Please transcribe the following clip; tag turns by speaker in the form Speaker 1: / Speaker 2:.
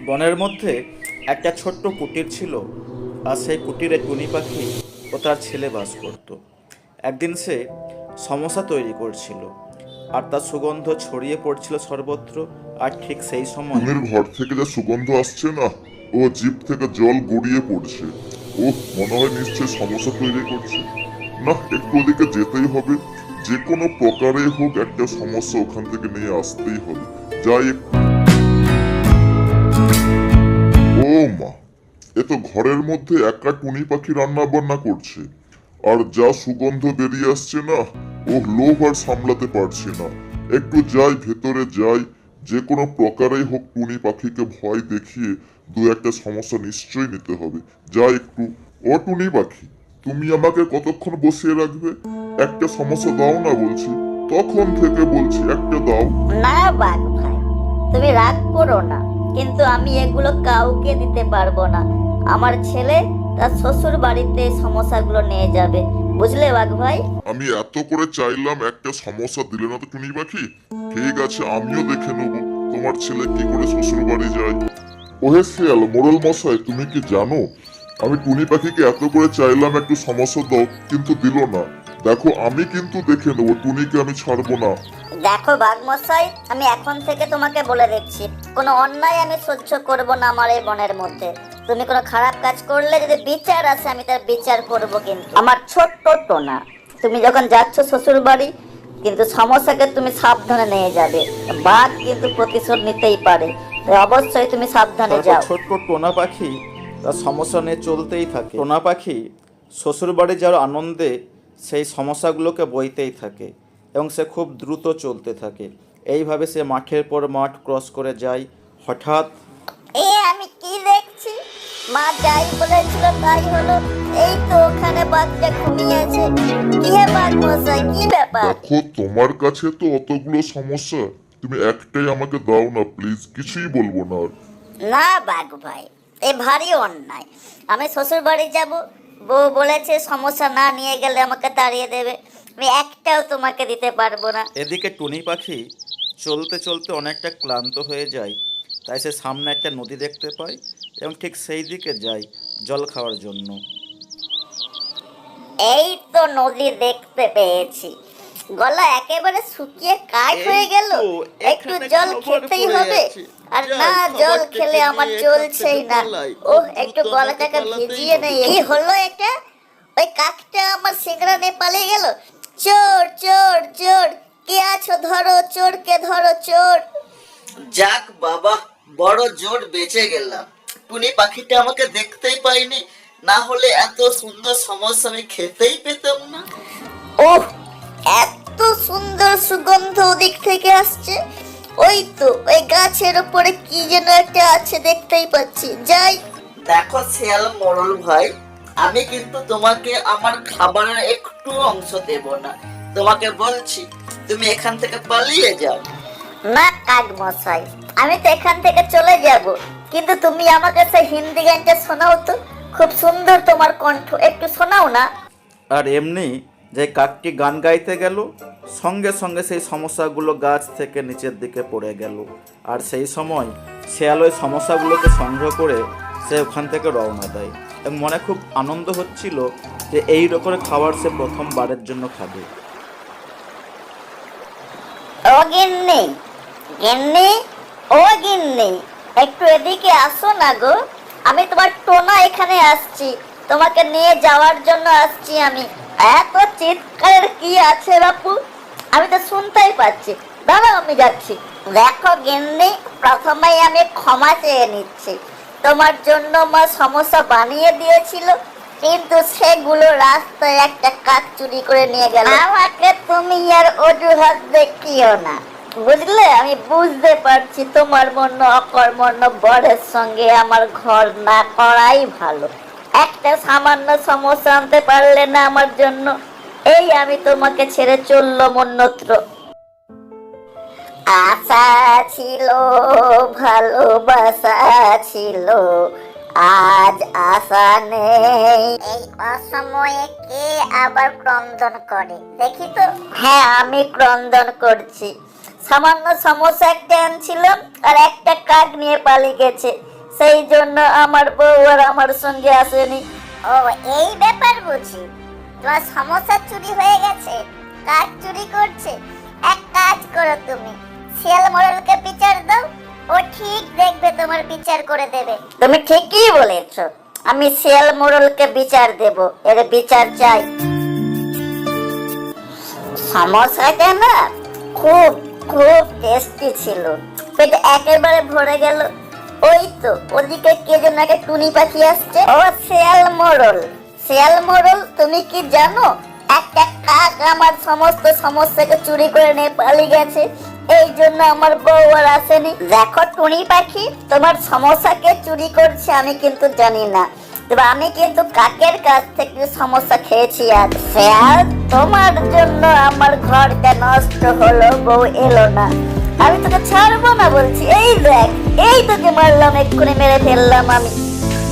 Speaker 1: বনের মধ্যে একটা ছোট্ট কুটির ছিল আর সেই কুটিরে টুনি পাখি ও তার ছেলে বাস করত। একদিন সে সমস্যা তৈরি করছিল আর তার সুগন্ধ ছড়িয়ে পড়ছিল সর্বত্র আর ঠিক সেই সময়
Speaker 2: টুনির ঘর থেকে যে সুগন্ধ আসছে না, ও জিপ থেকে জল গড়িয়ে পড়ছে। ও মনে হয় নিশ্চয় সমস্যা তৈরি করছে। না একটু ওদিকে যেতেই হবে। যে কোনো প্রকারে হোক একটা সমস্যা ওখান থেকে নিয়ে আসতেই হবে। যাই একটু এ তো ঘরের মধ্যে একা টুনি পাখি রান্না বান্না করছে। আর যা সুগন্ধ বেরিয়ে আসছে না ও লোভ আর সামলাতে পারছি না। একটু যাই, ভেতরে যাই। যে কোনো প্রকারেই হোক টুনি পাখিকে ভয় দেখিয়ে দু একটা সমস্যা নিশ্চয়ই নিতে হবে। যা একটু। ও টুনি পাখি, তুমি আমাকে কতক্ষণ বসিয়ে রাখবে? একটা সমস্যা দাও না বলছি। তখন থেকে বলছি একটা দাও।
Speaker 3: না বাঘ ভাই তুমি রাগ করো না। কিন্তু আমি এগুলো কাউকে দিতে পারব না। আমার ছেলে তার শ্বশুর বাড়িতে এই সমস্যাগুলো নিয়ে যাবে। বুঝলে বাঘ ভাই?
Speaker 2: আমি এত করে চাইলাম একটা সমস্যা দিলে না তো টুনি পাখি? ঠিক আছে আমিও দেখে নেব তোমার ছেলে কি করে শ্বশুর বাড়ি যায়। ওহে শিয়াল মোড়ল মশাই তুমি কি জানো? আমি টুনি পাখিকে এত করে চাইলাম একটু সমস্যা দাও কিন্তু দিল না। দেখো আমি কিন্তু দেখে নেব টুনিকে আমি ছাড়বো না।
Speaker 3: দেখো বাঘ মশাই আমি এখন থেকে তোমাকে বলে দিচ্ছি কোনো অন্যায় আমি সহ্য করব না আমার এই বনের মধ্যে। তুমি কোনো খারাপ কাজ করলে যদি বিচার আছে আমি তার বিচার করব কিন্তু। আমার ছোট্ট টোনা তুমি যখন যাচ্ছ শ্বশুর বাড়ি কিন্তু সমস্যাকে তুমি সাবধানে নিয়ে যাবে। বাঘ কিন্তু প্রতিশোধ নিতেই পারে তাই অবশ্যই তুমি সাবধানে যাও।
Speaker 1: ছোট্ট টোনা পাখি তার সমস্যা নিয়ে চলতেই থাকে। টোনা পাখি শ্বশুরবাড়ি যাওয়ার আনন্দে সেই সমস্যাগুলোকে বইতেই থাকে এবং সে খুব দ্রুত চলতে থাকে। এইভাবে সে মাঠের পর মাঠ ক্রস করে যায়। হঠাৎ
Speaker 3: এ আমি মা যাই বলেছিল তাই হলো। এই তো ওখানে বাচ্চা ঘুমিয়েছে কি হে বাঘ মশাই কি ব্যাপার?
Speaker 2: দেখো তোমার কাছে তো অতগুলো সমস্যা। তুমি একটাই আমাকে দাও না প্লিজ কিছুই বলব না আর।
Speaker 3: না বাঘ ভাই এ ভারী অন্যায়। আমি শ্বশুর বাড়ি যাব বউ বলেছে সমস্যা না নিয়ে গেলে আমাকে তাড়িয়ে দেবে। আমি একটাও তোমাকে দিতে পারব না।
Speaker 1: এদিকে টুনি পাখি চলতে চলতে অনেকটা ক্লান্ত হয়ে যায়। তাই সে সামনে একটা নদী দেখতে পায়। এবং ঠিক সেই দিকে যায় জল খাওয়ার জন্য।
Speaker 3: এই তো নদী দেখতে পেয়েছি। গলা একেবারে শুকিয়ে কাঠ হয়ে গেল। একটু জল খেতেই হবে। আর না জল খেলে আমার চলছেই না। ও একটু গলাটাকে ভিজিয়ে নেই। কি হলো এটা? ওই কাকটা আমার সিংড়া নিয়ে পালিয়ে গেল। চোর চোর চোর। কে আছো ধরো? চোরকে ধরো চোর।
Speaker 4: যাক বাবা বড় জোর বেঁচে গেলাম। টুনি পাখিটা আমাকে দেখতেই পাইনি। না হলে এত সুন্দর সমস্যা আমি খেতেই পেতাম না।
Speaker 3: ওহ এত সুন্দর সুগন্ধ ওদিক থেকে আসছে। ওই তো ওই গাছের উপরে কি যেন একটা আছে দেখতেই পাচ্ছি। যাই।
Speaker 4: দেখো শিয়াল মোড়ল ভাই আমি কিন্তু তোমাকে আমার খাবারের একটু অংশ দেব না। তোমাকে বলছি তুমি এখান থেকে পালিয়ে যাও।
Speaker 3: না কাক মশাই আমি তো এখান থেকে চলে যাব। কিন্তু তুমি আমাকে সেই হিন্দি গানটা শোনাও তো খুব সুন্দর তোমার কণ্ঠ একটু শোনাও না।
Speaker 1: আর এমনি যে কাকটি গান গাইতে গেল সঙ্গে সঙ্গে সেই সমস্যাগুলো গাছ থেকে নিচের দিকে পড়ে গেল। আর সেই সময় শেয়াল ওই সমস্যাগুলোকে সংগ্রহ করে সে ওখান থেকে রওনা দেয়। এবং মনে খুব আনন্দ হচ্ছিল যে এই রকমের খাবার সে প্রথমবারের জন্য খাবে।
Speaker 3: গিন্নি ও গিন্নি, একটু এদিকে আসো না গো। আমি তোমার টোনা এখানে আসছি, তোমাকে নিয়ে যাওয়ার জন্য আসছি আমি। এত চিৎকারের কি আছে বাপু? আমি তো শুনতেই পাচ্ছি। দাঁড়াও, আমি যাচ্ছি। দেখো গিন্নি, প্রথমেই আমি ক্ষমা চেয়ে নিচ্ছি। তোমার জন্য মা সমস্যা বানিয়ে দিয়েছিল, কিন্তু সেগুলো রাস্তায় একটা কাজ চুরি করে নিয়ে গেল। আমাকে তুমি আর অজুহাত দেখিও না। বুঝলে? আমি বুঝতে পারছি তোমার মন্য অকর্মণ্য বরের সঙ্গে আমার ঘর না করাই ভালো। একটা সামান্য সমস্যা আনতে পারলে না আমার জন্য। এই আমি তোমাকে ছেড়ে চললাম অন্যত্র। আশা ছিল ভালোবাসা ছিল আজ আশা নেই। এই অসময়ে কে আবার ক্রন্দন করে? দেখি তো। হ্যাঁ আমি ক্রন্দন করছি। সামান্য সমস্যা একটা আনছিলাম আর একটা কাক নিয়ে পালিয়ে গেছে। সেই জন্য আমার বউ আর আমার সঙ্গে আসেনি। ও এই ব্যাপার বুঝি। তোমার সমস্যা চুরি হয়ে গেছে? কাজ চুরি করছে? এক কাজ করো তুমি। শিয়াল মডেলকে বিচার দাও। ও ঠিক দেখবে তোমার বিচার করে দেবে। তুমি ঠিকই বলেছ। আমি শিয়াল মোড়লকে বিচার দেব। এর বিচার চাই। সমস্যাটা না খুব খুব টেস্টি ছিল। পেটে একেবারে ভরে গেল। ওই তো, ওদিকে কে যেন একটা টুনি পাখি আসছে। ও শিয়াল মোড়ল। শিয়াল মোড়ল, তুমি কি জানো? একটা কাক আমার সমস্ত সমস্যাকে চুরি করে নিয়ে পালিয়ে গেছে। এই জন্য আমার বউ আর আসেনি। দেখো টুনি পাখি, তোমার সমস্যাকে চুরি করছে আমি কিন্তু জানি না। তবে আমি কিন্তু কাকের কাছ থেকে সমস্যা খেয়েছি আর স্যার, তোমার জন্য আমার ঘরটা নষ্ট হলো, বউ এলো না। আমি তোকে ছাড়বো না বলছি। এই দেখ, এই তোকে মারলাম, এক্ষুনি মেরে ফেললাম আমি।